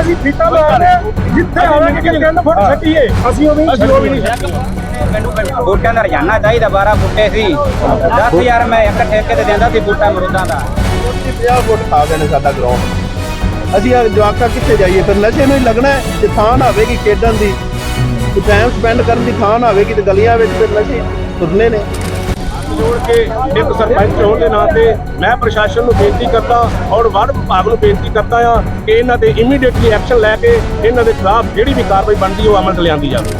ਅਸੀਂ ਫੀਤਾ ਮਾਰਦੇ ਹਾਂ, ਜਿੱਥੇ ਆਵਾਂਗੇ ਕਿ ਤਿੰਨ ਫੁੱਟ ਛੱਡੀਏ। ਅਸੀਂ ਉਹ ਵੀ ਅਸੀਂ ਉਹ ਵੀ ਨਹੀਂ ਮੈਨੂੰ ਬੂਟਿਆਂ ਦਾ ਰਜਾਨਾ ਚਾਹੀਦਾ 12 ਬੂਟੇ ਸੀ। 10000 ਮੈਂ ਇੱਕ ਠੇਕੇ ਤੇ ਦਿੰਦਾ ਸੀ ਬੂਟਾ ਅਮਰੂਦਾਂ ਦਾ। 50 ਫੁੱਟ ਖਾ ਗਏ ਨੇ ਸਾਡਾ ਗਰਾਊਂਡ ਅਸੀਂ ਆ ਜਵਾਕਾਂ ਕਿੱਥੇ ਜਾਈਏ? ਫਿਰ ਨਸ਼ੇ ਨੂੰ ਹੀ ਲੱਗਣਾ ਹੈ। ਜੇ ਥਾਂ ਨਾ ਹੋਵੇਗੀ ਖੇਡਣ ਦੀ ਟਾਈਮ ਸਪੈਂਡ ਕਰਨ ਦੀ ਥਾਂ ਨਾ ਹੋਵੇਗੀ ਤੇ ਗਲੀਆਂ ਵਿੱਚ ਫਿਰ ਨਸ਼ੇ ਤੁਰਨੇ ਨੇ। ਜੋੜ ਕੇ ਇੱਕ ਸਰਪੰਚ ਹੋਣ ਦੇ ਨਾਤੇ ਮੈਂ ਪ੍ਰਸ਼ਾਸਨ ਨੂੰ ਬੇਨਤੀ ਕਰਦਾ ਔਰ ਵਨ ਵਿਭਾਗ ਨੂੰ ਬੇਨਤੀ ਕਰਦਾ ਆ ਕਿ ਇਹਨਾਂ ਤੇ ਇਮੀਡੀਏਟਲੀ ਐਕਸ਼ਨ ਲੈ ਕੇ ਇਹਨਾਂ ਦੇ ਖਿਲਾਫ ਜਿਹੜੀ ਵੀ ਕਾਰਵਾਈ ਬਣਦੀ ਉਹ ਅਮਲ 'ਚ ਲਿਆਂਦੀ ਜਾਵੇ।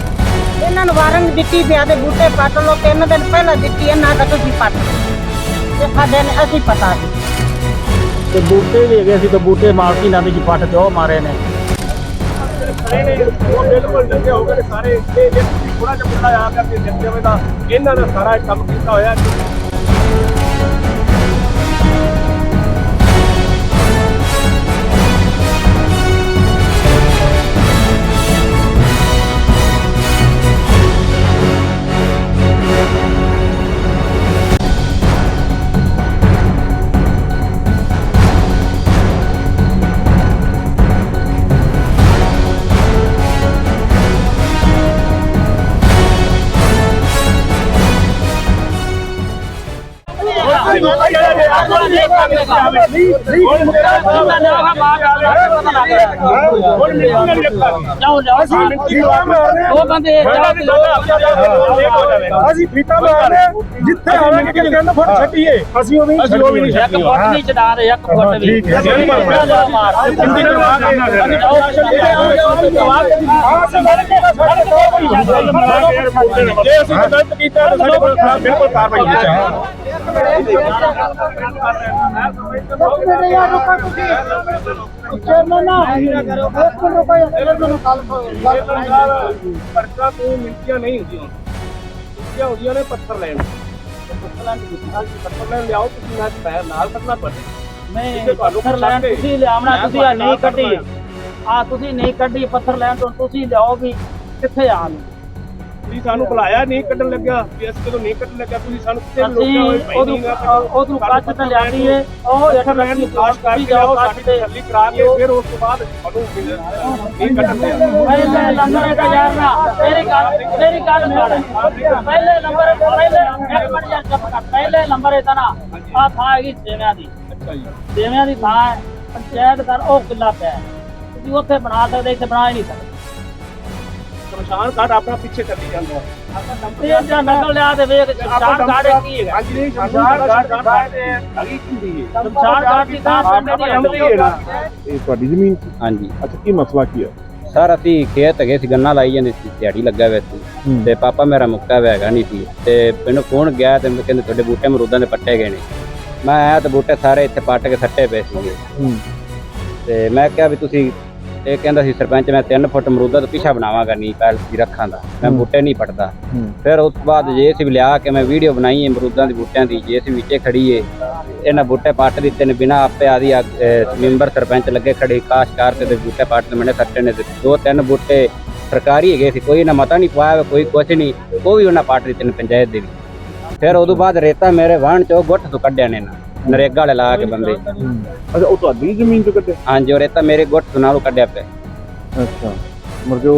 ਇਹਨਾਂ ਨੂੰ ਵਾਰੰਟ ਦਿੱਤੀ ਪਿਆ ਦੇ ਬੂਟੇ ਪੱਟ ਲੋ ਤਿੰਨ ਦਿਨ ਪਹਿਲਾਂ ਦਿੱਤੀ ਇਹਨਾਂ ਦਾ ਤੁਸੀਂ ਪੱਟ ਲਓ। ਤੇ ਸਾਡੇ ਨੇ ਅਸੀਂ ਪਤਾ ਨਹੀਂ ਤੇ ਬੂਟੇ ਵੀ ਹੈਗੇ ਸੀ ਤੇ ਬੂਟੇ ਮਾਲਕੀ ਨਾਲ ਵਿੱਚ ਪੱਟ ਤੇ ਉਹ ਮਾਰੇ ਨੇ। ਖੜੇ ਨੇ। ਉਹ ਬਿਲਕੁਲ ਡੰਗੇ ਹੋ ਗਏ ਨੇ ਸਾਰੇ। ਇਹ ਜੇ ਥੋੜਾ ਜਿਹਾ ਮੁੰਡਾ ਆ ਕਰਕੇ ਦਿੱਤੇ ਹੋਵੇ ਤਾਂ ਇਹਨਾਂ ਨੇ ਸਾਰਾ ਕੰਮ ਕੀਤਾ ਹੋਇਆ ਉਹ ਬੰਦੇ ਅਸੀਂ ਫੀਤਾ ਮਾਰਦੇ ਹਾਂ, ਜਿੱਥੇ ਆਵਾਂਗੇ ਕਿ ਤਿੰਨ ਫੁੱਟ ਛੱਡੀਏ ਅਸੀਂ ਉਹ ਵੀ ਅਸੀਂ ਉਹ ਵੀ ਨਹੀਂ ਇੱਕ ਫੁੱਟ ਨਹੀਂ ਚੜਾ ਰਹੇ ਇੱਕ ਫੁੱਟ ਵੀ ਠੀਕ ਹੈ। ਮਾਰ ਹਿੰਦੀ ਕਰਵਾ ਕੇ ਜੇ ਅਸੀਂ ਗਲਤ ਕੀਤਾ ਤਾਂ ਸਾਡੇ ਕੋਲ ਖਿਲਾਫ ਬਿਲਕੁਲ ਕਾਰਵਾਈ ਹੋਣੀ ਚਾਹੀਦੀ ਪਰਚਾ ਤੋਂ ਮਿੰਟੀਆਂ ਨਹੀਂ ਹੁੰਦੀਆਂ ਮਿੰਟੀਆਂ ਹੁੰਦੀਆਂ ਨੇ ਪੱਥਰ ਲੈਣ ਪੱਥਰ ਲੈਣ ਦੀ ਪੱਥਰ ਲੈਣ ਲਿਆਓ ਤੁਸੀਂ ਨਾਲ ਪੈਰ ਨਾਲ ਕਰਨਾ ਪੜੇ ਨਹੀਂ ਪੱਥਰ ਲੈਣ ਤੁਸੀਂ ਲਿਆਉਣਾ ਤੁਸੀਂ ਆ ਨਹੀਂ ਕੱਢੀ ਆ ਤੁਸੀਂ ਨਹੀਂ ਕੱਢੀ ਪੱਥਰ ਲੈਣ ਤੋਂ ਤੁਸੀਂ ਲਿਆਓ ਵੀ ਕਿੱਥੇ ਆ ਤੁਸੀਂ ਸਾਨੂੰ ਬੁਲਾਇਆ ਨਹੀਂ ਕੱਢਣ ਲੱਗਿਆ ਵੀ ਅਸੀਂ ਜਦੋਂ ਨਹੀਂ ਕੱਢਣ ਲੱਗਿਆ ਤੁਸੀਂ ਸਾਨੂੰ ਕਿਤੇ ਵੀ ਅਸੀਂ ਰੋਕਿਆ ਹੋਵੇ ਉਹਨੂੰ ਉਹਨੂੰ ਕੱਢ ਤੇ ਲਿਆਣੀ ਹੈ ਉਹ ਇੱਕ ਪੱਥਰ ਲੈਣ ਦੀ ਕਾਸ਼ ਕਰਕੇ ਲਿਆਓ ਸਾਡੀ ਤਸੱਲੀ ਕਰਾ ਕੇ ਫਿਰ ਉਸ ਤੋਂ ਬਾਅਦ ਤੁਹਾਨੂੰ ਨਹੀਂ ਕੱਢਣ ਦੇ ਪਹਿਲੇ ਨੰਬਰ ਦਾ ਯਾਰ ਨਾ ਮੇਰੀ ਗੱਲ ਮੇਰੀ ਗੱਲ ਸੁਣ। ਪਹਿਲੇ ਨੰਬਰ ਪਹਿਲੇ ਇੱਕ ਮਿੰਟ ਯਾਰ ਚੁੱਪ ਕਰ। ਪਹਿਲੇ ਨੰਬਰ ਇਹਦਾ ਨਾ ਆ ਥਾਂ ਹੈਗੀ ਸੇਵਿਆਂ ਦੀ। ਅੱਛਾ ਜੀ। ਸੇਵਿਆਂ ਦੀ ਥਾਂ ਪੰਚਾਇਤ ਕਰ ਉਹ ਕਿੱਲਾ ਪਿਆ। ਤੁਸੀਂ ਉੱਥੇ ਬਣਾ ਸਕਦੇ ਇੱਥੇ ਬਣਾ ਹੀ ਨਹੀਂ ਸਕਦੇ। ਸ਼ਮਸ਼ਾਨ ਘਾਟ ਆਪਣਾ ਪਿੱਛੇ ਚੱਲੀ ਜਾਂਦਾ। ਇਹ ਜਾਂ ਨਕਲ ਲਿਆ ਤੇ ਵੇਖ ਸ਼ਮਸ਼ਾਨ ਗਾੜੇ ਕੀ ਹੈਗਾ? ਹਾਂਜੀ ਨਹੀਂ ਸ਼ਮਸ਼ਾਨ ਘਾਟ ਘਾਟ ਤੇ ਅਗੀ ਕੀ ਹੁੰਦੀ ਹੈ? ਸ਼ਮਸ਼ਾਨ ਗਾੜ ਦੀ ਦੀ ਹੁੰਦੀ ਹੈ। ਇਹ ਤੁਹਾਡੀ ਜ਼ਮੀਨ? ਸੀ ਹਾਂਜੀ। ਅੱਛਾ ਕੀ ਮਸਲਾ ਕੀ ਹੈ ਸਰ ਅਸੀਂ ਖੇਤ ਹੈਗੇ ਸੀ ਗੰਨਾ ਲਾਈ ਜਾਂਦੇ ਸੀ ਦਿਹਾੜੀ ਲੱਗਾ ਹੋਇਆ ਸੀ। ਤੇ ਪਾਪਾ ਮੇਰਾ ਮੁੱਕਾ ਹੋਇਆ ਹੈਗਾ ਨਹੀਂ ਸੀ। ਤੇ ਮੈਨੂੰ ਫੋਨ ਗਿਆ ਤੇ ਕਹਿੰਦੇ ਤੁਹਾਡੇ ਬੂਟੇ ਅਮਰੂਦਾਂ ਦੇ ਪੱਟੇ ਗਏ ਨੇ। ਮੈਂ ਆਇਆ ਤੇ ਬੂਟੇ ਸਾਰੇ ਇੱਥੇ ਪੱਟ ਕੇ ਸੱਟੇ ਪਏ ਸੀਗੇ। ਤੇ ਮੈਂ ਕਿਹਾ ਵੀ ਤੁਸੀਂ ਇਹ ਕਹਿੰਦਾ ਸੀ ਸਰਪੰਚ ਮੈਂ 3 ਫੁੱਟ ਅਮਰੂਦਾਂ ਤੋਂ ਪਿੱਛਾ ਬਣਾਵਾਂਗਾ ਨਹੀਂ ਪੈਲ ਦੀ ਰੱਖਾਂ ਦਾ। ਮੈਂ ਬੂਟੇ ਨਹੀਂ ਪੱਟਦਾ ਫਿਰ ਉਸ ਤੋਂ ਬਾਅਦ ਜੇ ਸੀ ਲਿਆ ਕੇ ਮੈਂ ਵੀਡੀਓ ਬਣਾਈ ਹੈ ਅਮਰੂਦਾਂ ਦੀ ਬੂਟਿਆਂ ਦੀ ਜੇ ਸੀ ਵਿੱਚੇ ਖੜੀ ਏ। ਇਹਨਾਂ ਬੂਟੇ ਪੱਟ ਦਿੱਤੇ ਨੇ ਬਿਨਾ ਆਪੇ ਆਦੀ ਮੈਂਬਰ ਸਰਪੰਚ ਲੱਗੇ ਖੜੇ ਕਾਸ਼ ਕਰਕੇ ਤੇ ਬੂਟੇ ਪੱਟ ਦੇ ਮੈਨੇ ਸੱਟੇ ਨੇ ਤੇ ਦੋ ਤਿੰਨ ਬੂਟੇ ਸਰਕਾਰੀ ਹੈਗੇ ਸੀ ਕੋਈ ਨਾ ਮਤਾ ਨਹੀਂ ਪਾਇਆ ਕੋਈ ਕੁਛ ਨਹੀਂ ਉਹ ਵੀ ਉਹਨਾਂ ਪੱਟ ਦਿੱਤੇ ਨੇ ਪੰਚਾਇਤ ਦੇ ਵੀ ਫਿਰ ਉਦੋਂ ਬਾਅਦ ਰੇਤਾ ਮੇਰੇ ਵਾਹਣ ਚੋਂ ਗੁੱਟ ਤੋਂ ਕੱਢਿਆ ਨੇ ਨਾ। ਨਰੇਗਾ ਵਾਲੇ ਲਾ ਕੇ ਬੰਦੇ। ਅੱਛਾ ਉਹ ਤੁਹਾਡੀ ਜ਼ਮੀਨ ਤੋਂ ਕੱਢਿਆ ਹਾਂਜੀ ਉਹ ਰੇਤਾ ਮੇਰੇ ਗੁੱਟ ਤੋਂ ਨਾਲੋਂ ਕੱਢਿਆ ਪਿਆ। ਅੱਛਾ। ਮਰ ਜੋ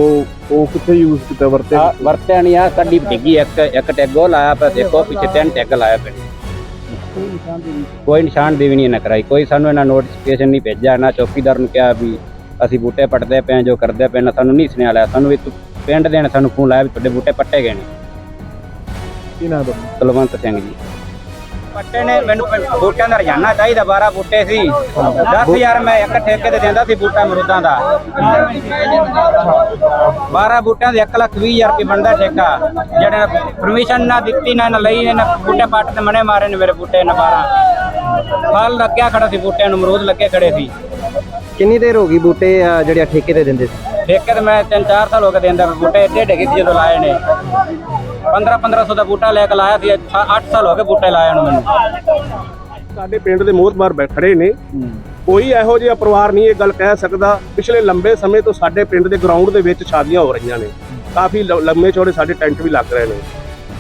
ਉਹ ਕਿੱਥੇ ਯੂਜ਼ ਕੀਤਾ ਵਰਤੇ ਆ ਵਰਤਿਆ ਨਹੀਂ ਆ ਕੱਢੀ ਡਿੱਗੀ ਇੱਕ ਇੱਕ ਟੈਗ ਉਹ ਲਾਇਆ ਪਿਆ ਦੇਖੋ ਪਿੱਛੇ ਤਿੰਨ ਟੈਗ ਲਾਇਆ ਪਿਆ। ਕੋਈ ਨਿਸ਼ਾਨ ਦੀ ਵੀ ਨਹੀਂ ਇਹਨਾਂ ਕਰਾਈ। ਕੋਈ ਸਾਨੂੰ ਇਹਨਾਂ ਨੋਟੀਫਿਕੇਸ਼ਨ ਨਹੀਂ ਭੇਜਿਆ ਨਾ ਚੌਕੀਦਾਰ ਨੂੰ ਕਿਹਾ ਵੀ ਅਸੀਂ ਬੂਟੇ ਪੱਟਦੇ ਪਏ ਜੋ ਕਰਦੇ ਪਏ ਨੇ ਸਾਨੂੰ ਨਹੀਂ ਸੁਨੇਹਾ ਲਿਆ ਸਾਨੂੰ ਵੀ ਪਿੰਡ ਦੇ ਨੇ ਸਾਨੂੰ ਫੋਨ ਲਾਇਆ ਵੀ ਤੁਹਾਡੇ ਬੂਟੇ ਪੱਟੇ ਗਏ ਨੇ। ਕੀ ਨਾਮ ਦਾ ਕੁਲਵੰਤ ਸਿੰਘ ਜੀ। ਪੱਟੇ ਨੇ ਮੈਨੂੰ ਬੂਟਿਆਂ ਦਾ ਰਜਾਨਾ ਚਾਹੀਦਾ 12 ਬੂਟੇ ਸੀ। 10000 ਮੈਂ ਇੱਕ ਠੇਕੇ ਤੇ ਦਿੰਦਾ ਸੀ ਬੂਟਾ ਅਮਰੂਦਾਂ ਦਾ। 12 ਬੂਟਿਆਂ ਦੇ 1 ਲੱਖ 20 ਹਜ਼ਾਰ ਰੁਪਏ ਬਣਦਾ ਠੇਕਾ। ਜਿਹੜੇ ਪਰਮਿਸ਼ਨ ਨਾ ਦਿੱਤੀ ਨਾ ਨਾ ਲਈ ਨਾ ਬੂਟੇ ਪੱਟ ਤੇ ਮਨੇ ਮਾਰੇ ਨੇ ਮੇਰੇ ਬੂਟੇ ਨੇ 12 ਫਲ ਲੱਗਿਆ ਖੜਾ ਸੀ ਬੂਟਿਆਂ ਨੂੰ ਅਮਰੂਦ ਲੱਗੇ ਖੜੇ ਸੀ। ਕਿੰਨੀ ਦੇਰ ਹੋ ਗਈ ਬੂਟੇ ਜਿਹੜੇ ਠੇਕੇ ਤੇ ਦਿੰਦੇ ਸੀ? ਠੇਕੇ ਤੇ ਮੈਂ 3-4 ਸਾਲ ਹੋ ਗਏ ਦਿੰਦਾ ਬੂਟੇ ਏਡੇ ਏਡੇ ਜਦੋਂ ਲਾਏ ਨੇ। 15-1500 ਦਾ ਬੂਟਾ ਲੈ ਕੇ ਲਾਇਆ ਸੀ 8 ਸਾਲ ਹੋ ਗਏ ਬੂਟੇ ਲਾਇਆ ਨੂੰ ਮੈਨੂੰ। ਸਾਡੇ ਪਿੰਡ ਦੇ ਮੋਹਤਬਾਰ ਖੜੇ ਨੇ। ਕੋਈ ਇਹੋ ਜਿਹਾ ਪਰਿਵਾਰ ਨਹੀਂ ਇਹ ਗੱਲ ਕਹਿ ਸਕਦਾ। ਪਿਛਲੇ ਲੰਬੇ ਸਮੇਂ ਤੋਂ ਸਾਡੇ ਪਿੰਡ ਦੇ ਗਰਾਊਂਡ ਦੇ ਵਿੱਚ ਸ਼ਾਦੀਆਂ ਹੋ ਰਹੀਆਂ ਨੇ। ਕਾਫੀ ਲੰਮੇ ਚੌੜੇ ਸਾਡੇ ਟੈਂਟ ਵੀ ਲੱਗ ਰਹੇ ਨੇ।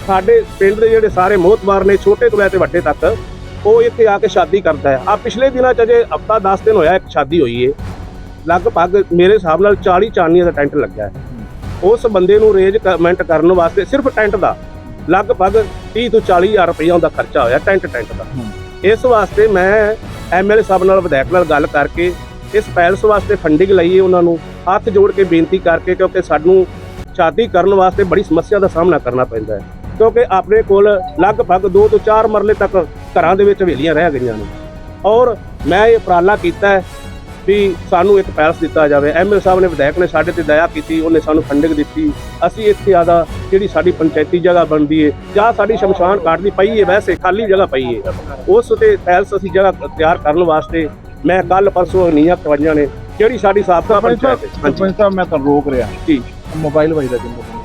ਸਾਡੇ ਪਿੰਡ ਦੇ ਜਿਹੜੇ ਸਾਰੇ ਮੋਹਤਬਾਰ ਨੇ ਛੋਟੇ ਤੋਂ ਲੈ ਕੇ ਵੱਡੇ ਤੱਕ ਉਹ ਇੱਥੇ ਆ ਕੇ ਸ਼ਾਦੀ ਕਰਦਾ ਹੈ। ਆ ਪਿਛਲੇ ਦਿਨਾਂ ਚ ਅਜੇ ਹਫਤਾ 10 ਦਿਨ ਹੋਇਆ ਇੱਕ ਸ਼ਾਦੀ ਹੋਈ ਏ। ਲਗਭਗ ਮੇਰੇ ਹਿਸਾਬ ਨਾਲ 40 ਚਾਨੀਆਂ ਦਾ ਟੈਂਟ ਲੱਗਾ ਹੈ। ਉਸ ਬੰਦੇ ਨੂੰ ਅਰੇਂਜਮੈਂਟ ਕਰਨ ਵਾਸਤੇ ਸਿਰਫ ਟੈਂਟ ਦਾ ਲਗਭਗ 30 ਤੋਂ 40 ਹਜ਼ਾਰ ਰੁਪਏ ਉਹਦਾ ਖਰਚਾ ਹੋਇਆ ਟੈਂਟ ਟੈਂਟ ਦਾ। ਇਸ ਵਾਸਤੇ ਮੈਂ ਐਮਐਲਏ ਸਾਹਿਬ ਨਾਲ ਵਿਧਾਇਕ ਨਾਲ ਗੱਲ ਕਰਕੇ ਇਸ ਪੈਲਸ ਵਾਸਤੇ ਫੰਡਿੰਗ ਲਈਏ ਉਹਨਾਂ ਨੂੰ ਹੱਥ ਜੋੜ ਕੇ ਬੇਨਤੀ ਕਰਕੇ ਕਿਉਂਕਿ ਸਾਨੂੰ ਸ਼ਾਦੀ ਕਰਨ ਵਾਸਤੇ ਬੜੀ ਸਮੱਸਿਆ ਦਾ ਸਾਹਮਣਾ ਕਰਨਾ ਪੈਂਦਾ ਹੈ। ਕਿਉਂਕਿ ਆਪਣੇ ਕੋਲ ਲਗਭਗ 2 ਤੋਂ 4 ਮਰਲੇ ਤੱਕ ਘਰਾਂ ਦੇ ਵਿੱਚ ਹਵੇਲੀਆਂ ਰਹਿ ਗਈਆਂ ਨੇ। ਔਰ ਮੈਂ ਇਹ ਉਪਰਾਲਾ ਕੀਤਾ ਹੈ ਵੀ ਸਾਨੂੰ ਇੱਕ ਪੈਲਸ ਦਿੱਤਾ ਜਾਵੇ। ਐਮਐਲ ਸਾਹਿਬ ਨੇ ਵਿਧਾਇਕ ਨੇ ਸਾਡੇ ਤੇ ਦਇਆ ਕੀਤੀ ਉਹਨੇ ਸਾਨੂੰ ਫੰਡਿੰਗ ਦਿੱਤੀ। ਅਸੀਂ ਇੱਥੇ ਆਦਾ ਜਿਹੜੀ ਸਾਡੀ ਪੰਚਾਇਤੀ ਜਗ੍ਹਾ ਬਣਦੀ ਏ ਜਾਂ ਸਾਡੀ ਸ਼ਮਸ਼ਾਨ ਘਾਟ ਦੀ ਪਈ ਏ ਵੈਸੇ ਖਾਲੀ ਜਗ੍ਹਾ ਪਈ ਏ। ਉਸ ਤੇ ਪੈਲਸ ਅਸੀਂ ਜਗ੍ਹਾ ਤਿਆਰ ਕਰਨ ਵਾਸਤੇ ਮੈਂ ਕੱਲ ਪਰਸੋਂ ਨੀਆਂ ਕਵਾਈਆਂ ਨੇ ਜਿਹੜੀ ਸਾਡੀ ਸਾਬਕਾ ਪੰਚਾਇਤ ਸਰਪੰਚ ਸਾਹਿਬ ਮੈਂ ਤੁਹਾਨੂੰ ਰੋਕ ਰਿਹਾ। ਜੀ। ਮੋਬਾਈਲ ਵੱਜਦਾ ਜਿੰਨਾ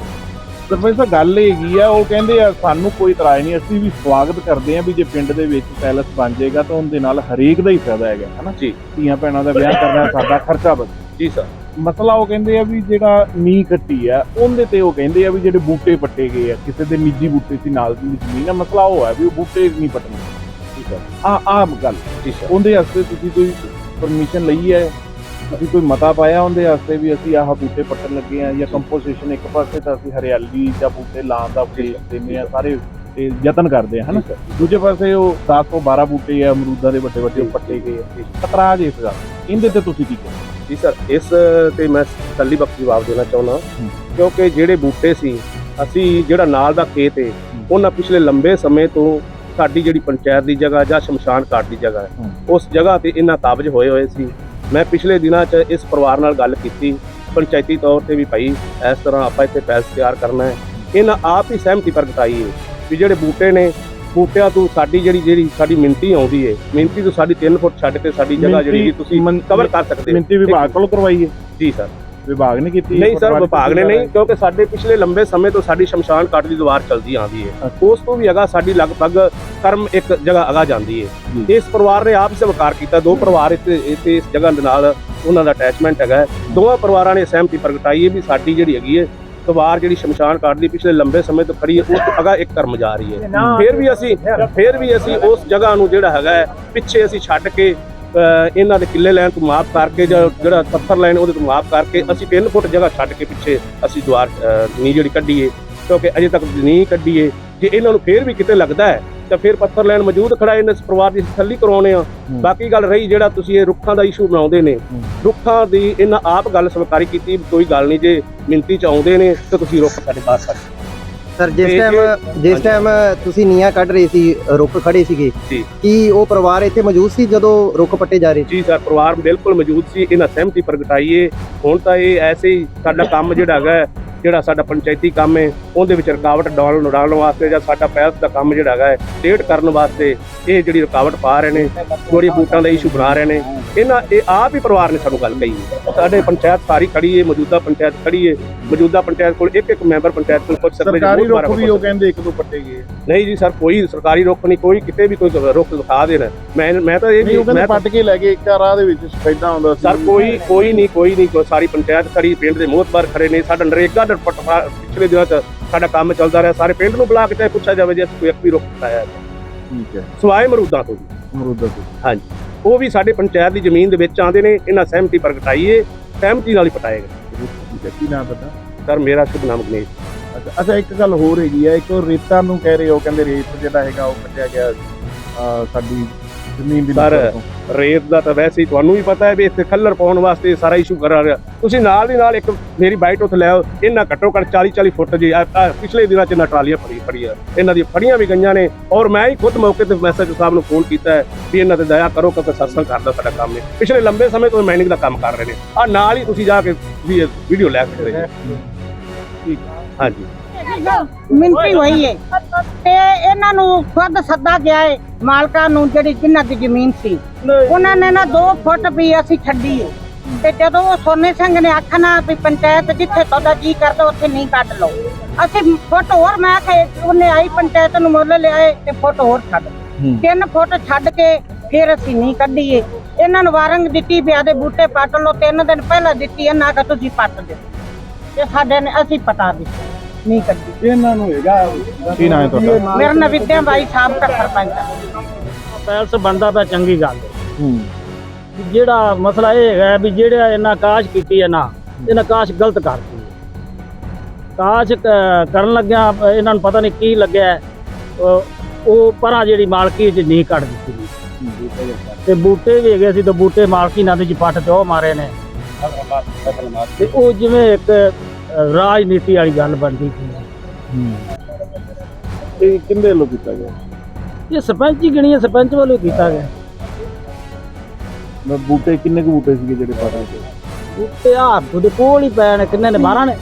ਸਰਪੰਚ ਸਾਹਿਬ ਗੱਲ ਇਹ ਹੈਗੀ ਆ ਉਹ ਕਹਿੰਦੇ ਆ ਸਾਨੂੰ ਕੋਈ ਇਤਰਾਜ਼ ਨਹੀਂ ਅਸੀਂ ਵੀ ਸਵਾਗਤ ਕਰਦੇ ਆ ਵੀ ਜੇ ਪਿੰਡ ਦੇ ਵਿੱਚ ਪੈਲਸ ਬਣ ਜਾਏਗਾ ਤਾਂ ਉਹਦੇ ਨਾਲ ਹਰੇਕ ਦਾ ਹੀ ਫਾਇਦਾ ਹੈਗਾ ਹਨਾ? ਜੀ। ਧੀਆਂ ਭੈਣਾਂ ਦਾ ਵਿਆਹ ਕਰਨਾ ਸਾਡਾ ਖਰਚਾ ਬਚ ਜੀ ਸਰ। ਮਸਲਾ ਉਹ ਕਹਿੰਦੇ ਆ ਵੀ ਜਿਹੜਾ ਨੀ ਕੱਟੀ ਆ ਉਹਦੇ ਤੇ ਉਹ ਕਹਿੰਦੇ ਆ ਵੀ ਜਿਹੜੇ ਬੂਟੇ ਪੱਟੇ ਗਏ ਆ ਕਿਸੇ ਦੇ ਨਿੱਜੀ ਬੂਟੇ ਸੀ ਨਾਲ ਦੀ ਜ਼ਮੀਨ ਆ ਮਸਲਾ ਉਹ ਹੈ ਵੀ ਉਹ ਬੂਟੇ ਨਹੀਂ ਪੱਟਣੇ। ਸਰ। ਆ ਆ ਗੱਲ। ਜੀ ਸਰ। ਉਹਦੇ ਵਾਸਤੇ ਤੁਸੀਂ ਕੋਈ ਪਰਮਿਸ਼ਨ ਲਈ ਹੈ? ਤੁਸੀਂ ਕੋਈ ਮਤਾ ਪਾਇਆ ਉਹਦੇ ਵਾਸਤੇ ਵੀ ਅਸੀਂ ਆਹ ਬੂਟੇ ਪੱਟਣ ਲੱਗੇ ਆ ਜਾਂ ਕੰਪੋਜੀਸ਼ਨ ਇੱਕ ਪਾਸੇ ਤਾਂ ਅਸੀਂ ਹਰਿਆਲੀ ਜਾਂ ਬੂਟੇ ਲਾਉਣ ਦਾ ਉਪਦੇਸ਼ ਦਿੰਦੇ ਆ ਸਾਰੇ ਤੇ ਯਤਨ ਕਰਦੇ ਆ ਹਨਾ? ਦੂਜੇ ਪਾਸੇ ਉਹ 10 ਤੋਂ 12 ਬੂਟੇ ਆ ਅਮਰੂਦਾਂ ਦੇ ਵੱਡੇ ਵੱਡੇ ਪੱਟੇ ਗਏ ਖਤਰਾਜ ਇਸ ਗੱਲ ਇਹਦੇ ਤੇ ਤੁਸੀਂ ਕੀ ਕਹਿੰਦੇ ਜੀ ਸਰ ਇਸ ਤੇ ਮੈਂ ਤੱਲੀ ਬਖਸ਼ ਜਵਾਬ ਦੇਣਾ ਚਾਹੁੰਦਾ। ਕਿਉਂਕਿ ਜਿਹੜੇ ਬੂਟੇ ਸੀ ਅਸੀਂ ਜਿਹੜਾ ਨਾਲ ਦਾ ਖੇਤ ਹੈ। ਉਹਨਾਂ ਪਿਛਲੇ ਲੰਬੇ ਸਮੇਂ ਤੋਂ ਸਾਡੀ ਜਿਹੜੀ ਪੰਚਾਇਤ ਦੀ ਜਗ੍ਹਾ ਜਾਂ ਸ਼ਮਸ਼ਾਨ ਘਾਟ ਦੀ ਜਗ੍ਹਾ ਹੈ ਹੂੰ। ਉਸ ਜਗ੍ਹਾ ਤੇ ਇਹਨਾਂ ਕਾਬਜ ਹੋਏ ਹੋਏ ਸੀ। ਮੈਂ ਪਿਛਲੇ ਦਿਨਾਂ 'ਚ ਇਸ ਪਰਿਵਾਰ ਨਾਲ ਗੱਲ ਕੀਤੀ ਪੰਚਾਇਤੀ ਤੌਰ ਤੇ ਵੀ ਭਾਈ ਇਸ ਤਰ੍ਹਾਂ ਆਪਾਂ ਇੱਥੇ ਪੈਲਸ ਤਿਆਰ ਕਰਨਾ ਹੈ। ਇਹਨਾਂ ਆਪ ਹੀ ਸਹਿਮਤੀ ਪ੍ਰਗਟਾਈ ਹੈ ਵੀ ਜਿਹੜੇ ਬੂਟੇ ਨੇ ਬੂਟਿਆਂ ਤੋਂ ਸਾਡੀ ਜਿਹੜੀ ਜਿਹੜੀ ਸਾਡੀ ਮਿੰਤੀ ਆਉਂਦੀ ਹੈ ਮਿੰਤੀ ਤੋਂ ਸਾਡੀ 3 ਫੁੱਟ ਛੱਡ ਕੇ ਸਾਡੀ ਜਗ੍ਹਾ ਜਿਹੜੀ ਤੁਸੀਂ ਕਵਰ ਕਰ ਸਕਦੇ ਹੋ। ਮਿੰਤੀ ਵਿਭਾਗ ਕੋਲੋਂ ਕਰਵਾਈ ਹੈ ਜੀ ਸਰ। ਵਿਭਾਗ ਨੇ ਕੀਤੀ ਨਹੀਂ ਸਰ ਵਿਭਾਗ ਨੇ ਨਹੀਂ ਕਿਉਂਕਿ ਸਾਡੇ ਪਿਛਲੇ ਲੰਬੇ ਸਮੇਂ ਤੋਂ ਸਾਡੀ ਸ਼ਮਸ਼ਾਨ ਘਾਟ ਦੀ ਦੀਵਾਰ ਚੱਲਦੀ ਆਂਦੀ ਹੈ। ਉਸ ਤੋਂ ਵੀ ਅਗਾ ਸਾਡੀ ਲਗਭਗ ਕਰਮ ਇੱਕ ਜਗ੍ਹਾ ਅਗਾ ਜਾਂਦੀ ਹੈ। ਇਸ ਪਰਿਵਾਰ ਨੇ ਆਪ ਸਵੀਕਾਰ ਕੀਤਾ। ਦੋ ਪਰਿਵਾਰ ਇੱਥੇ ਇੱਥੇ ਇਸ ਜਗ੍ਹਾ ਦੇ ਨਾਲ ਉਹਨਾਂ ਦਾ ਅਟੈਚਮੈਂਟ ਹੈਗਾ। ਦੋਵਾਂ ਪਰਿਵਾਰਾਂ ਨੇ ਸਹਿਮਤੀ ਪ੍ਰਗਟਾਈ ਹੈ ਵੀ ਸਾਡੀ ਜਿਹੜੀ ਹੈਗੀ ਹੈ ਦੀਵਾਰ ਜਿਹੜੀ ਸ਼ਮਸ਼ਾਨ ਘਾਟ ਦੀ ਪਿਛਲੇ ਲੰਬੇ ਸਮੇਂ ਤੋਂ ਖੜੀ ਹੈ ਉਸ ਤੋਂ ਅਗਾ ਇੱਕ ਕਰਮ ਜਾ ਰਹੀ ਹੈ। ਫਿਰ ਵੀ ਅਸੀਂ ਫਿਰ ਵੀ ਅਸੀਂ ਉਸ ਜਗ੍ਹਾ ਨੂੰ ਜਿਹੜਾ ਹੈਗਾ ਪਿੱਛੇ ਅਸੀਂ ਛੱਡ ਕੇ ਇਹਨਾਂ ਦੇ ਕਿੱਲੇ ਲੈਣ ਤੋਂ ਮਾਫ ਕਰਕੇ ਜਾਂ ਜਿਹੜਾ ਪੱਥਰ ਲੈਣ ਉਹਦੇ ਤੋਂ ਮਾਫ ਕਰਕੇ ਅਸੀਂ 3 ਫੁੱਟ ਜਗ੍ਹਾ ਛੱਡ ਕੇ ਪਿੱਛੇ ਅਸੀਂ ਦੁਆਰ ਨੀ ਜਿਹੜੀ ਕੱਢੀਏ ਕਿਉਂਕਿ ਅਜੇ ਤੱਕ ਨਹੀਂ ਕੱਢੀਏ। ਜੇ ਇਹਨਾਂ ਨੂੰ ਫੇਰ ਵੀ ਕਿਤੇ ਲੱਗਦਾ ਹੈ ਤਾਂ ਫਿਰ ਪੱਥਰ ਲੈਣ ਮੌਜੂਦ ਖੜਾ ਇਹਨਾਂ ਇਸ ਪਰਿਵਾਰ ਦੀ ਥੱਲੀ ਕਰਾਉਣੇ ਆ ਬਾਕੀ ਗੱਲ ਰਹੀ ਜਿਹੜਾ ਤੁਸੀਂ ਇਹ ਰੁੱਖਾਂ ਦਾ ਇਸ਼ੂ ਬਣਾਉਂਦੇ ਨੇ ਰੁੱਖਾਂ ਦੀ ਇਹਨਾਂ ਆਪ ਗੱਲ ਸਵੀਕਾਰੀ ਕੀਤੀ ਕੋਈ ਗੱਲ ਨਹੀਂ ਜੇ ਮਿੰਤੀ ਚ ਆਉਂਦੇ ਨੇ ਤਾਂ ਤੁਸੀਂ ਰੁੱਖ ਸਾਡੇ ਬਾਹਰ ਕੱਢ ਸਰ ਜਿਸ ਟਾਈਮ ਜਿਸ ਟਾਈਮ ਤੁਸੀਂ ਨੀਆਂ ਕੱਢ ਰਹੇ ਸੀ ਰੁੱਖ ਖੜੇ ਸੀਗੇ ਜੀ। ਕੀ ਉਹ ਪਰਿਵਾਰ ਇੱਥੇ ਮੌਜੂਦ ਸੀ ਜਦੋਂ ਰੁੱਖ ਪੱਟੇ ਜਾ ਰਹੇ? ਸੀ ਜੀ ਸਰ ਪਰਿਵਾਰ ਬਿਲਕੁਲ ਮੌਜੂਦ ਸੀ ਇਹਨਾਂ ਸਹਿਮਤੀ ਪ੍ਰਗਟਾਈਏ ਹੁਣ ਤਾਂ ਇਹ ਐਸੇ ਹੀ ਸਾਡਾ ਕੰਮ ਜਿਹੜਾ ਹੈਗਾ ਜਿਹੜਾ ਸਾਡਾ ਪੰਚਾਇਤੀ ਕੰਮ ਹੈ ਉਹਦੇ ਵਿੱਚ ਰੁਕਾਵਟ ਡਾਲਣ ਡਾਲਣ ਵਾਸਤੇ ਜਾਂ ਸਾਡਾ ਪੈਲਸ ਦਾ ਕੰਮ ਜਿਹੜਾ ਹੈਗਾ ਸਟੇਟ ਕਰਨ ਵਾਸਤੇ ਇਹ ਜਿਹੜੀ ਰੁਕਾਵਟ ਪਾ ਰਹੇ ਨੇ ਥੋੜੀ ਬੂਟਾਂ ਦਾ ਇਸ਼ੂ ਬਣਾ ਰਹੇ ਨੇ। ਇਹਨਾਂ ਇਹ ਆਪ ਹੀ ਪਰਿਵਾਰ ਨੇ ਸਾਨੂੰ ਗੱਲ ਕਹੀ। ਸਾਡੇ ਪੰਚਾਇਤ ਸਾਰੀ ਖੜੀ ਹੈ ਮੌਜੂਦਾ ਪੰਚਾਇਤ ਖੜੀ ਹੈ। ਮੌਜੂਦਾ ਪੰਚਾਇਤ ਕੋਲ ਇੱਕ ਇੱਕ ਮੈਂਬਰ ਪੰਚਾਇਤ ਕੋਲ ਸਕਦੇ ਸਰਕਾਰੀ ਰੁੱਖ ਵੀ ਉਹ ਕਹਿੰਦੇ ਇੱਕ ਦੋ ਪੱਟੇ ਗਏ। ਨਹੀਂ ਜੀ ਸਰ ਕੋਈ ਸਰਕਾਰੀ ਰੁੱਖ ਨਹੀਂ ਕੋਈ ਕਿਤੇ ਵੀ ਕੋਈ ਰੁੱਖ ਦਿਖਾ ਦੇਣਾ। ਮੈਂ ਮੈਂ ਤਾਂ ਇਹ ਵੀ ਮੈਂ ਪੱਟ ਕੇ ਲੈ ਗਏ ਇੱਕ ਰਾਹ ਦੇ ਵਿੱਚ ਸਫੈਦਾ ਆਉਂਦਾ ਸੀ। ਸਰ ਕੋਈ ਕੋਈ ਨਹੀਂ ਕੋਈ ਨਹੀਂ ਸਾਰੀ ਪੰਚਾਇਤ ਖੜੀ ਪਿੰਡ ਦੇ ਮੋਹਤਬਾਰ ਖੜੇ ਨੇ ਸਾਡਾ ਨਰੇਗਾ ਪਟਵਾ ਪਿਛਲੇ ਦਿਨਾਂ ਚ ਸਾਡਾ ਕੰਮ ਚੱਲਦਾ ਰਿਹਾ ਸਾਰੇ ਪਿੰਡ ਨੂੰ ਬੁਲਾ ਕੇ ਚਾਹੇ ਪੁੱਛਿਆ ਜਾਵੇ ਜੇ ਕੋਈ ਇੱਕ ਵੀ ਰੁੱਖ ਪਾਇਆ ਹੈ। ਠੀਕ ਹੈ। ਸਵਾਏ ਮਰੂਦਾਂ ਤੋਂ ਜੀ। ਅਮਰੂਦਾ ਤੋਂ। ਹਾਂਜੀ। ਉਹ ਵੀ ਸਾਡੇ ਪੰਚਾਇਤ ਦੀ ਜ਼ਮੀਨ ਦੇ ਵਿੱਚ ਆਉਂਦੇ ਨੇ ਇਹਨਾਂ ਸਹਿਮਤੀ ਪ੍ਰਗਟਾਈਏ ਸਹਿਮਤੀ ਨਾਲ ਹੀ ਪਟਾਏਗਾ ਹੈ ਕੀ ਨਾਮ ਪਤਾ ਸਰ ਮੇਰਾ ਸ਼ੁਭ ਨਾਮ ਗਣੇਸ਼। ਅੱਛਾ ਇੱਕ ਗੱਲ ਹੋਰ ਹੈਗੀ ਆ ਇੱਕ ਰੇਤਾ ਨੂੰ ਕਹਿ ਰਹੇ ਹੋ ਕਹਿੰਦੇ ਰੇਤ ਜਿਹੜਾ ਹੈਗਾ ਉਹ ਕੱਟਿਆ ਗਿਆ ਸਾਡੀ ਜ਼ਮੀਨ ਦੀ ਸਰ। ਰੇਤ ਦਾ ਤਾਂ ਵੈਸੇ ਹੀ ਤੁਹਾਨੂੰ ਵੀ ਪਤਾ ਹੈ ਵੀ ਇੱਥੇ ਖੱਲਰ ਪਾਉਣ ਵਾਸਤੇ ਸਾਰਾ ਇਸ਼ੂ ਕਰਾ ਰਿਹਾ। ਤੁਸੀਂ ਨਾਲ ਦੀ ਨਾਲ ਇੱਕ ਮੇਰੀ ਬਾਈਟ ਉੱਥੇ ਲੈ ਆਓ। ਇਹਨਾਂ ਘੱਟੋ ਘੱਟ 40 40 ਫੁੱਟ ਜੀ ਪਿਛਲੇ ਦਿਨਾਂ ਚ ਇਹਨਾਂ ਟਰਾਲੀਆਂ ਫੜੀ ਫੜੀਆਂ ਇਹਨਾਂ ਦੀ ਫੜੀਆਂ ਵੀ ਗਈਆਂ ਨੇ ਔਰ ਮੈਂ ਹੀ ਖੁਦ ਮੌਕੇ ਤੇ ਮੈਸੇਜ ਸਾਹਿਬ ਨੂੰ ਫੋਨ ਕੀਤਾ ਹੈ ਵੀ ਇਹਨਾਂ ਤੇ ਦਇਆ ਕਰੋ ਕਿਉਂਕਿ ਸਤਸੰਗ ਕਰਦਾ ਸਾਡਾ ਕੰਮ ਹੈ। ਪਿਛਲੇ ਲੰਬੇ ਸਮੇਂ ਤੋਂ ਮਾਈਨਿੰਗ ਦਾ ਕੰਮ ਕਰ ਰਹੇ ਨੇ। ਆ ਨਾਲ ਹੀ ਤੁਸੀਂ ਜਾ ਕੇ ਵੀ ਵੀਡੀਓ ਲੈ ਸਕਦੇ ਜੀ ਠੀਕ। ਹਾਂਜੀ। ਮਿੰਤੀ ਹੋਈ ਹੈ ਤੇ ਇਹਨਾਂ ਨੂੰ ਖੁਦ ਸੱਦਾ ਗਿਆ ਹੈ ਮਾਲਕਾਂ ਨੂੰ ਜਿਹੜੀ ਜਿਨ੍ਹਾਂ ਦੀ ਜ਼ਮੀਨ ਸੀ। ਉਹਨਾਂ ਨੇ ਨਾ 2 ਫੁੱਟ ਵੀ ਅਸੀਂ ਛੱਡੀ ਹੈ ਤੇ ਜਦੋਂ ਉਹ ਸੋਨੇ ਸਿੰਘ ਨੇ ਆਖਣਾ ਵੀ ਪੰਚਾਇਤ ਜਿੱਥੇ ਤੁਹਾਡਾ ਜੀ ਕਰਦਾ ਉੱਥੇ ਨਹੀਂ ਕੱਢ ਲਓ। ਅਸੀਂ ਫੁੱਟ ਹੋਰ ਮੈਂ ਕਿ ਉਹਨੇ ਆਈ ਪੰਚਾਇਤ ਨੂੰ ਮੁੱਲ ਲਿਆਏ ਤੇ ਫੁੱਟ ਹੋਰ ਛੱਡ। ਤਿੰਨ ਫੁੱਟ ਛੱਡ ਕੇ ਫਿਰ ਅਸੀਂ ਨਹੀਂ ਕੱਢੀਏ ਇਹਨਾਂ ਨੂੰ ਵਾਰੰਗ ਦਿੱਤੀ ਵਿਆਹ ਦੇ ਬੂਟੇ ਪੱਟ ਲਓ ਤਿੰਨ ਦਿਨ ਪਹਿਲਾਂ ਦਿੱਤੀ ਇਹਨਾਂ ਕਿ ਤੁਸੀਂ ਪੱਟ ਦਿਓ। ਤੇ ਸਾਡੇ ਨੇ ਅਸੀਂ ਪਟਾ ਦਿੱਤੀ। ਨਹੀਂ ਕੱਢੀ ਇਹਨਾਂ ਨੂੰ ਹੈਗਾ ਕੀ ਨਾਮ ਹੈ ਤੁਹਾਡਾ? ਮੇਰਾ ਨਾਂ ਵਿਦਿਆ ਬਾਈ ਸਾਹਿਬ ਦਾ ਸਰਪੰਚ ਆ। ਪੈਲਸ ਬਣਦਾ ਪਿਆ ਚੰਗੀ ਗੱਲ ਹੈ। ਹੂੰ। ਵੀ ਜਿਹੜਾ ਮਸਲਾ ਇਹ ਹੈਗਾ ਵੀ ਜਿਹੜਾ ਇਹਨਾਂ ਕਾਸ਼ ਕੀਤੀ ਹੈ ਨਾ ਇਹਨਾਂ ਕਾਸ਼ ਗਲਤ ਕਰਤੀ ਹੈ। ਕਾਸ਼ ਕ- ਕਰਨ ਲੱਗਿਆ ਇਹਨਾਂ ਨੂੰ ਪਤਾ ਨਹੀਂ ਕੀ ਲੱਗਿਆ ਉਹ- ਉਹ ਪਰਾਂ ਜਿਹੜੀ ਮਾਲਕੀ ਚ ਨਹੀਂ ਕੱਢ ਦਿੱਤੀ ਗਈ। ਤੇ ਬੂਟੇ ਵੀ ਹੈਗੇ ਸੀ ਤੇ ਬੂਟੇ ਮਾਲਕੀ ਨਾਲ ਦੇ ਪੱਟ ਤੇ ਉਹ ਮਾਰੇ ਨੇ। ਤੇ ਉਹ ਜਿਵੇਂ ਇੱਕ ਰਾਜਨੀਤੀ ਵਾਲੀ ਗੱਲ ਬਣਦੀ ਸੀ। ਇਹ ਕਿੰਦੇ ਵੱਲੋਂ ਕੀਤਾ ਗਿਆ? ਇਹ ਸਰਪੰਚ ਹੀ ਗਿਣੀ ਹੈ ਸਰਪੰਚ ਵੱਲੋਂ ਕੀਤਾ ਗਿਆ। ਮੈਂ ਬੂਟੇ ਕਿੰਨੇ ਕੁ ਬੂਟੇ ਸੀਗੇ ਜਿਹੜੇ ਪਾ ਰਹੇ ਸੀ ਬੂਟੇ ਆ ਉਹਦੇ ਕੋਲ ਹੀ ਨੇ ਕਿੰਨੇ ਨੇ? 12 ਨੇ?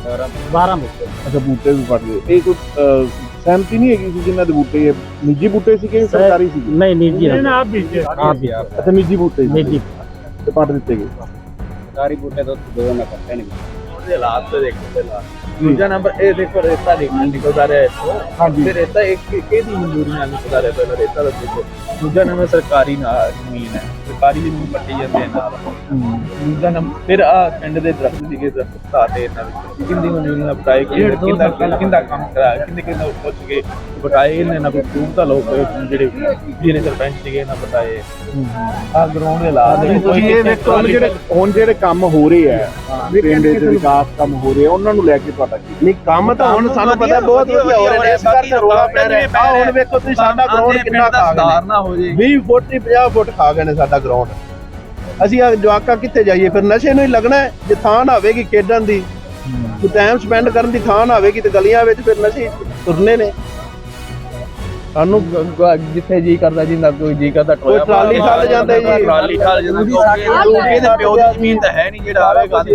12 ਬੂਟੇ। ਅੱਛਾ ਬੂਟੇ ਵੀ ਪੜ ਗਏ ਇਹ ਕੋਈ ਅਹ, ਸਹਿਮਤੀ ਨਹੀਂ ਹੈਗੀ ਸੀ ਜਿਨ੍ਹਾਂ ਦੇ ਬੂਟੇ ਇਹ ਨਿੱਜੀ ਬੂਟੇ ਸੀਗੇ ਸਰਕਾਰੀ ਸੀਗੇ? ਨਹੀਂ ਨਹੀਂ ਜੀ ਆਪ ਬੀਜੇ। ਆਪ ਵੀ ਅੱਛਾ ਨਿੱਜੀ ਬੂਟੇ ਸੀ ਨਿੱਜੀ। ਤੇ ਪੱਟ ਦਿੱਤੇ ਗਏ। ਸਾਰੀ ਬੂਟੇ ਤੋਂ ਦੋ ਨਾ ਪੱਟੇ ਨੇ ਉਹਦੇ ਹਾਲਾਤ ਤੇ ਦੇਖੋ ਪਹਿਲਾਂ। ਦੂਜਾ ਨੰਬਰ ਇਹ ਦੇਖੋ ਰੇਤਾ ਨਿਕਲ ਨਿਕਲਦਾ ਰਿਹਾ ਇੱਥੋਂ। ਹਾਂਜੀ। ਤੇ ਰੇਤਾ ਇੱਕ ਕਿਹਦੀ ਮਨਜ਼ੂਰੀ ਨਾਲ ਨਿਕਲਦਾ ਰਿਹਾ ਪਹਿਲਾਂ ਰੇਤਾ ਦਾ ਦੇਖੋ। ਦੂਜਾ ਨੰਬਰ ਸਰਕਾਰੀ ਨਾਲ ਜ਼ਮੀਨ ਹੈ। ਸਰਕਾਰੀ ਜ਼ਮੀਨ ਪੱਟੀ ਜਾਂਦੇ ਨਾਲ ਦੂਜਾ ਨੰਬਰ ਫਿਰ ਆ ਪਿੰਡ ਦੇ ਦਰਖਤ ਸੀਗੇ ਦਰਖਤ ਘਾਟੇ ਇਹਨਾਂ ਵਿੱਚ। ਕਿੰਦੀ ਮਨਜ਼ੂਰੀ ਨਾਲ ਬਟਾਏ ਕਿ ਕਿੰਦਾ ਕਿੰਦਾ ਕੰਮ ਕਰਾਇਆ ਕਿੰਨੇ ਕਿੰਨੇ ਪੁੱਛ ਕੇ ਬਟਾਏ ਇਹਨੇ ਨਾ ਕੋਈ ਤਾਂ ਲੋਕ ਜਿਹੜੇ ਜਿਹੜੇ ਸਰਪੰਚ ਸੀਗੇ ਨਾ ਬਟਾਏ ਆ ਗਰਾਊਂਡ ਦੇ ਲਾ ਦੇ ਤੁਸੀਂ ਇਹ ਵੇਖੋ ਜਿਹੜੇ ਹੁਣ ਜਿਹੜੇ ਕੰਮ ਹੋ ਰਹੇ ਆ ਪਿੰਡ ਦੇ ਵਿਕਾਸ ਕੰਮ ਹੋ ਰਹੇ ਆ ਉਹਨਾਂ ਨੂੰ ਲੈ ਕੇ ਤੁਹਾਡਾ ਕੀ ਨਹੀਂ ਕੰਮ ਤਾਂ ਹੁਣ ਸਾਨੂੰ ਪਤਾ ਬਹੁਤ ਵਧੀਆ ਹੋ ਰਹੇ ਨੇ ਇਸ ਕਰਕੇ ਰੋਲਾ ਪੈ ਰਿਹਾ। ਆ ਹੁਣ ਵੇਖੋ ਤੁਸੀਂ ਸਾਡਾ ਗਰਾਊਂਡ ਕਿੰਨਾ ਖਾ ਗਏ ਨੇ। ਨਾ ਹੋ ਜੇ। 20 ਫੁੱਟ ਦੀ 50 ਫੁੱਟ ਖਾ ਗਏ ਨੇ ਸਾਡਾ ਗਰਾਊਂਡ ਅਸੀਂ ਆ ਜਵਾਕਾਂ ਕਿੱਥੇ ਜਾਈਏ? ਫਿਰ ਨਸ਼ੇ ਨੂੰ ਹੀ ਲੱਗਣਾ। ਜੇ ਥਾਂ ਨਾ ਹੋਵੇਗੀ ਖੇਡਣ ਦੀ ਟਾਈਮ ਸਪੈਂਡ ਕਰਨ ਦੀ ਥਾਂ ਨਾ ਹੋਵੇਗੀ ਤੇ ਗਲੀਆਂ ਵਿੱਚ ਫਿਰ ਨਸ਼ੇ ਤੁਰਨੇ ਨੇ। ਸਾਨੂੰ ਜਿੱਥੇ ਜੀ ਕਰਦਾ ਜਿੰਦਾ ਕੋਈ ਜੀ ਕਰਦਾ ਕੋਈ ਟਰਾਲੀ ਠੱਲ ਜਾਂਦੇ ਜੀ। ਟਰਾਲੀ ਠਾਲ ਜਾਂਦਾ। ਕਿਉਂਕਿ ਇਹਦੇ ਪਿਓ ਦੀ ਜ਼ਮੀਨ ਤਾਂ ਹੈ ਨਹੀਂ ਜਿਹੜਾ ਆਵੇਗਾ ਤੇ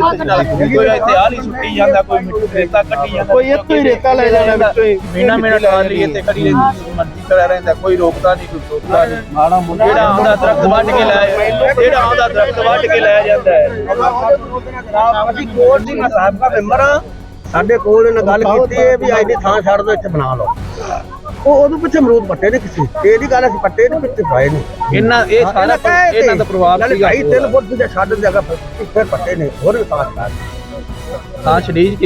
ਕੋਈ ਇੱਥੇ ਆਲੀ ਸੁੱਟੀ ਜਾਂਦਾ ਕੋਈ ਮਿੱਟੀ ਰੇਤਾ ਕੱਢੀ ਜਾਂਦਾ। ਕੋਈ ਇੱਥੋਂ ਹੀ ਰੇਤਾ ਲੈ ਜਾਣਾ ਵਿੱਚੋਂ ਹੀ ਮਹੀਨਾ ਮਹੀਨਾ ਟਰਾਲੀ ਇੱਥੇ ਖੜੀ ਰਹਿੰਦੀ ਮਰਜ਼ੀ ਕਰਿਆ ਰਹਿੰਦਾ ਕੋਈ ਰੋਕਦਾ ਨਹੀਂ ਕੋਈ ਟੋਕਦਾ ਨਹੀਂ। ਮਾੜਾ ਮੁੰਡਾ ਜਿਹੜਾ ਆਉਂਦਾ ਦਰਖਤ ਵੱਢ ਕੇ ਲੈ ਜਿਹੜਾ ਆਉਂਦਾ ਦਰਖਤ ਵੱਢ ਕੇ ਲੈ ਜਾਂਦਾ ਹੈ। ਅਸੀਂ ਕੋਰਟ ਦੀ ਮੈਂ ਸਾਹਿਬ ਦਾ ਮੈਂਬਰ ਆ ਸਾਡੇ ਕੋਲ ਇਹਨਾਂ ਗੱਲ ਕੀਤੀ ਹੈ ਵੀ ਅੱਜ ਦੀ ਥਾਂ ਛੱਡ ਦੋ ਇੱਥੇ ਬਣਾ ਲਓ। ਉਹ ਉਹਦੇ ਪਿੱਛੇ ਅਮਰੂਦ ਪੱਟੇ ਨੇ ਕਿਸੇ। ਇਹ ਦੀ ਗੱਲ ਅਸੀਂ ਪੱਟੇ ਨੇ ਪਿੱਛੇ ਪਾਏ ਨੇ। ਇਹਨਾਂ ਇਹ ਸਾਰਾ ਇਹਨਾਂ ਦਾ ਪ੍ਰਭਾਵ ਸੀਗਾ ਢਾਈ ਤਿੰਨ ਫੁੱਟ ਦੀ ਛੱਡ ਜਗ੍ਹਾ ਫਿਰ ਪੱਟੇ ਨੇ ਹੋਰ ਵੀ ਥਾਂ ਛੱਡ ਤਾਂ ਸ਼ਰੀਰ